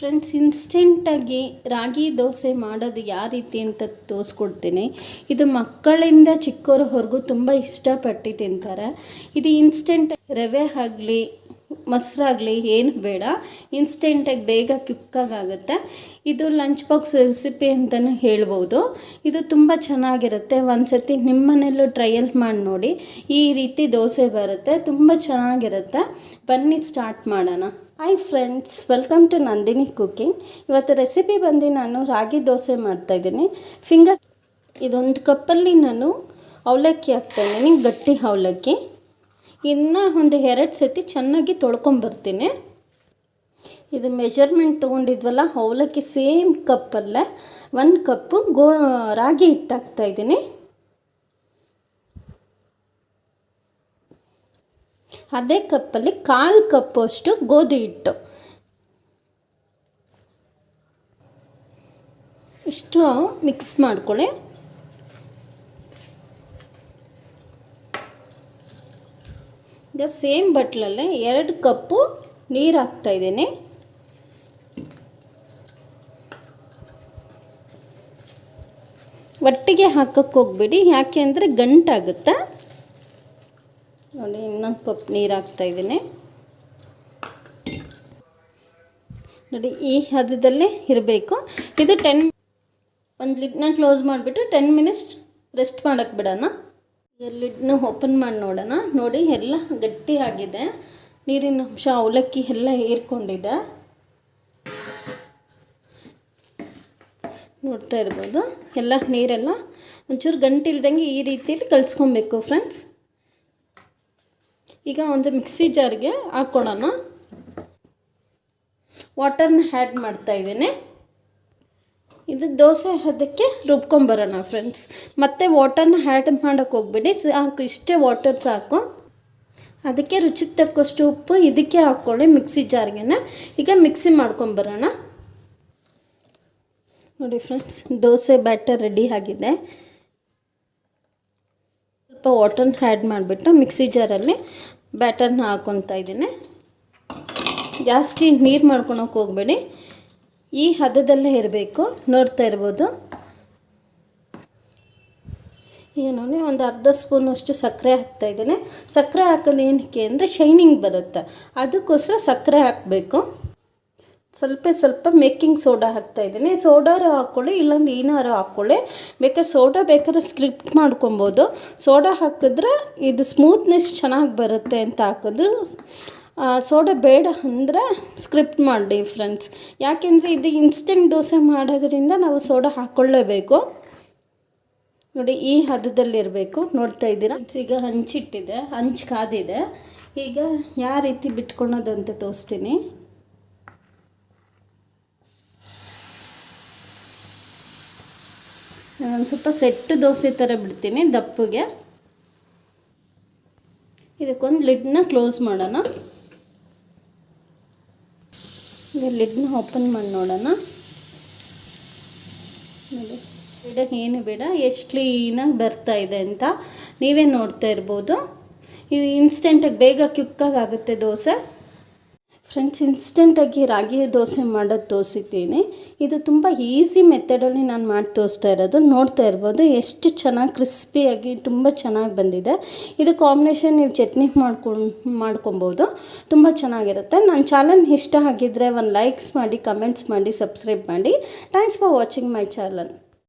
Friends ಇನ್ಸ್ಟೆಂಟಾಗಿ ರಾಗಿ ದೋಸೆ ಮಾಡೋದು ಯಾವ ರೀತಿ ಅಂತ ತೋರಿಸ್ಕೊಡ್ತೀನಿ. ಇದು ಮಕ್ಕಳಿಂದ ಚಿಕ್ಕವರವರೆಗೂ ತುಂಬ ಇಷ್ಟಪಟ್ಟು ತಿಂತಾರೆ. ಇದು ಇನ್ಸ್ಟೆಂಟ್ ರವೆ ಆಗಲಿ ಮೊಸರಾಗಲಿ ಏನು ಬೇಡ. ಇನ್ಸ್ಟೆಂಟಾಗಿ ಬೇಗ ಕ್ವಿಕ್ಕಾಗುತ್ತೆ ಇದು ಲಂಚ್ ಬಾಕ್ಸ್ ರೆಸಿಪಿ ಅಂತಲೂ ಹೇಳ್ಬೋದು. ಇದು ತುಂಬ ಚೆನ್ನಾಗಿರುತ್ತೆ. ಒಂದ್ಸತಿ ನಿಮ್ಮ ಮನೆಯಲ್ಲೂ ಟ್ರಯಲ್ ಮಾಡಿ ನೋಡಿ. ಈ ರೀತಿ ದೋಸೆ ಬರುತ್ತೆ. ತುಂಬ ಚೆನ್ನಾಗಿರುತ್ತೆ. ಬನ್ನಿ ಸ್ಟಾರ್ಟ್ ಮಾಡೋಣ. Hi friends welcome to Nandini cooking ಇವತ್ತು ರೆಸಿಪಿ ಬಂದು ನಾನು ರಾಗಿ ದೋಸೆ ಮಾಡ್ತಾಯಿದ್ದೀನಿ ಫಿಂಗರ್ ಇದೊಂದು ಕಪ್ಪಲ್ಲಿ ನಾನು ಅವಲಕ್ಕಿ ಹಾಕ್ತಾಯಿದ್ದೀನಿ ಗಟ್ಟಿ ಅವಲಕ್ಕಿ. ಇನ್ನು ಒಂದು ಎರಡು ಸತಿ ಚೆನ್ನಾಗಿ ತೊಳ್ಕೊಂಬರ್ತೀನಿ ಇದು ಮೆಜರ್ಮೆಂಟ್ ತೊಗೊಂಡಿದ್ವಲ್ಲ, ಅವಲಕ್ಕಿ ಸೇಮ್ ಕಪ್ಪಲ್ಲೇ. ಒಂದು ಕಪ್ಪು ಗೋ ರಾಗಿ ಹಿಟ್ಟು ಹಾಕ್ತಾಯಿದ್ದೀನಿ ಅದೇ ಕಪ್ಪಲ್ಲಿ ಕಾಲು ಕಪ್ಪಷ್ಟು ಗೋಧಿ ಹಿಟ್ಟು. ಇಷ್ಟು ಮಿಕ್ಸ್ ಮಾಡ್ಕೊಳ್ಳಿ. ಈಗ ಸೇಮ್ ಬಟ್ಲಲ್ಲೇ ಎರಡು ಕಪ್ಪು ನೀರು ಹಾಕ್ತಾ ಇದ್ದೀನಿ. ಒಟ್ಟಿಗೆ ಹಾಕಕ್ಕೆ ಹೋಗ್ಬೇಡಿ, ಯಾಕೆ ಅಂದರೆ ಗಂಟಾಗುತ್ತೆ? ನೋಡಿ, ಇನ್ನೊಂದು ಕಪ್ ನೀರು ಹಾಕ್ತಾಯಿದ್ದೀನಿ ನೋಡಿ, ಈ ಹದದಲ್ಲಿ ಇರಬೇಕು. ಇದು ಟೆನ್ ಒಂದು ಲಿಡ್ನ ಕ್ಲೋಸ್ ಮಾಡಿಬಿಟ್ಟು ಟೆನ್ ಮಿನಿಟ್ಸ್ ರೆಸ್ಟ್ ಮಾಡೋಕ್ಕೆ ಬಿಡೋಣ. ಲಿಡ್ನ ಓಪನ್ ಮಾಡಿ ನೋಡೋಣ. ನೋಡಿ, ಎಲ್ಲ ಗಟ್ಟಿ ಆಗಿದೆ. ನೀರಿನ ಅಂಶ, ಅವಲಕ್ಕಿ ಎಲ್ಲ ಹೀರ್ಕೊಂಡಿದೆ ನೋಡ್ತಾ ಇರ್ಬೋದು. ಎಲ್ಲ ನೀರೆಲ್ಲ ಒಂಚೂರು ಗಂಟಿಲ್ದಂಗೆ ಈ ರೀತಿಯಲ್ಲಿ ಕಲಿಸ್ಕೊಬೇಕು ಫ್ರೆಂಡ್ಸ್ ಈಗ ಒಂದು ಮಿಕ್ಸಿ ಜಾರ್ಗೆ ಹಾಕ್ಕೊಳ್ಳೋಣ ವಾಟರ್ನ ಆ್ಯಡ್ ಮಾಡ್ತಾಯಿದ್ದೀನಿ ಇದು ದೋಸೆ ಅದಕ್ಕೆ ರುಬ್ಕೊಂಬರೋಣ ಫ್ರೆಂಡ್ಸ್ ಮತ್ತೆ ವಾಟರ್ನ ಆ್ಯಡ್ ಮಾಡೋಕ್ಕೆ ಹೋಗ್ಬೇಡಿ. ಸಾಕು ಇಷ್ಟೇ ವಾಟರ್ ಸಾಕು. ಅದಕ್ಕೆ ರುಚಿಗೆ ತಕ್ಕಷ್ಟು ಉಪ್ಪು ಇದಕ್ಕೆ ಹಾಕ್ಕೊಳ್ಳಿ ಮಿಕ್ಸಿ ಜಾರ್ಗೆನ. ಈಗ ಮಿಕ್ಸಿ ಮಾಡ್ಕೊಂಬರೋಣ. ನೋಡಿ ಫ್ರೆಂಡ್ಸ್ ದೋಸೆ ಬ್ಯಾಟರ್ ರೆಡಿ ಆಗಿದೆ. ಸ್ವಲ್ಪ ವಾಟರ್ನ ಆ್ಯಡ್ ಮಾಡಿಬಿಟ್ಟು ಮಿಕ್ಸಿ ಜಾರಲ್ಲಿ ಬ್ಯಾಟರ್ನ ಹಾಕ್ಕೊತಾ ಇದ್ದೀನಿ. ಜಾಸ್ತಿ ನೀರು ಮಾಡ್ಕೊಳಕ್ಕೆ ಹೋಗಬೇಡಿ. ಈ ಹದದಲ್ಲೇ ಇರಬೇಕು. ನೋಡ್ತಾ ಇರ್ಬೋದು. ಈಗ ಒಂದು ಅರ್ಧ ಸ್ಪೂನಷ್ಟು ಸಕ್ಕರೆ ಹಾಕ್ತಾಯಿದ್ದೇನೆ ಸಕ್ಕರೆ ಹಾಕಲು ಏನಕ್ಕೆ ಅಂದರೆ ಶೈನಿಂಗ್ ಬರುತ್ತೆ. ಅದಕ್ಕೋಸ್ಕರ ಸಕ್ಕರೆ ಹಾಕಬೇಕು. ಸ್ವಲ್ಪ ಸ್ವಲ್ಪ ಮೇಕಿಂಗ್ ಸೋಡಾ ಹಾಕ್ತಾ ಇದ್ದೀನಿ. ಸೋಡಾರು ಹಾಕ್ಕೊಳ್ಳಿ ಇಲ್ಲಾಂದ್ರೆ ಏನಾರು ಹಾಕ್ಕೊಳ್ಳಿ. ಬೇಕಾದ್ರೆ ಸೋಡಾ ಬೇಕಾದ್ರೆ ಸ್ಕ್ರಿಪ್ಟ್ ಮಾಡ್ಕೊಬೋದು. ಸೋಡಾ ಹಾಕಿದ್ರೆ ಇದು ಸ್ಮೂತ್ನೆಸ್ ಚೆನ್ನಾಗಿ ಬರುತ್ತೆ ಅಂತ ಹಾಕೋದು ಸೋಡಾ ಬೇಡ ಅಂದರೆ ಸ್ಕ್ರಿಪ್ಟ್ ಮಾಡಿ ಫ್ರೆಂಡ್ಸ್ ಯಾಕೆಂದರೆ ಇದು ಇನ್ಸ್ಟೆಂಟ್ ದೋಸೆ ಮಾಡೋದ್ರಿಂದ ನಾವು ಸೋಡಾ ಹಾಕ್ಕೊಳ್ಳೇಬೇಕು. ನೋಡಿ, ಈ ಹದದಲ್ಲಿರಬೇಕು ನೋಡ್ತಾ ಇದ್ದೀರಾ? ಈಗ ಹಂಚಿಟ್ಟಿದೆ, ಹಂಚು ಕಾದಿದೆ. ಈಗ ಯಾವ ರೀತಿ ಬಿಟ್ಕೊಳೋದು ಅಂತ ತೋರಿಸ್ತೀನಿ. ಒಂದು ಸ್ವಲ್ಪ ಸೆಟ್ಟು ದೋಸೆ ಥರ ಬಿಡ್ತೀನಿ ದಪ್ಪಗೆ. ಇದಕ್ಕೊಂದು ಲಿಡ್ನ ಕ್ಲೋಸ್ ಮಾಡೋಣ. ಈಗ ಲಿಡ್ನ ಓಪನ್ ಮಾಡಿ ನೋಡೋಣ. ನೋಡಿ, ಬೇಡ, ಏನು ಬೇಡ, ಎಷ್ಟು ಕ್ಲೀನಾಗಿ ಬರ್ತಾ ಇದೆ ಅಂತ ನೀವೇ ನೋಡ್ತಾ ಇರ್ಬೋದು. ಇದು ಇನ್ಸ್ಟೆಂಟಾಗಿ ಬೇಗ ಕ್ಯುಕ್ಕಾಗಿ ಆಗುತ್ತೆ ದೋಸೆ. ಫ್ರೆಂಡ್ಸ್ ಇನ್ಸ್ಟೆಂಟಾಗಿ ರಾಗಿ ದೋಸೆ ಮಾಡೋದು ತೋರಿಸಿದ್ದೀನಿ. ಇದು ತುಂಬ ಈಸಿ ಮೆಥಡಲ್ಲಿ ನಾನು ಮಾಡಿ ತೋರಿಸ್ತಾ ಇರೋದು. ನೋಡ್ತಾ ಇರ್ಬೋದು, ಎಷ್ಟು ಚೆನ್ನಾಗಿ ಕ್ರಿಸ್ಪಿಯಾಗಿ ತುಂಬ ಚೆನ್ನಾಗಿ ಬಂದಿದೆ. ಇದು ಕಾಂಬಿನೇಷನ್ ನೀವು ಚಟ್ನಿ ಮಾಡ್ಕೊಂಡು ಮಾಡ್ಕೊಬೋದು. ತುಂಬ ಚೆನ್ನಾಗಿರುತ್ತೆ. ನನ್ನ ಚಾನಲ್ ಇಷ್ಟ ಆಗಿದ್ದರೆ ಒಂದು ಲೈಕ್ಸ್ ಮಾಡಿ ಕಮೆಂಟ್ಸ್ ಮಾಡಿ ಸಬ್ಸ್ಕ್ರೈಬ್ ಮಾಡಿ. Thanks for watching my channel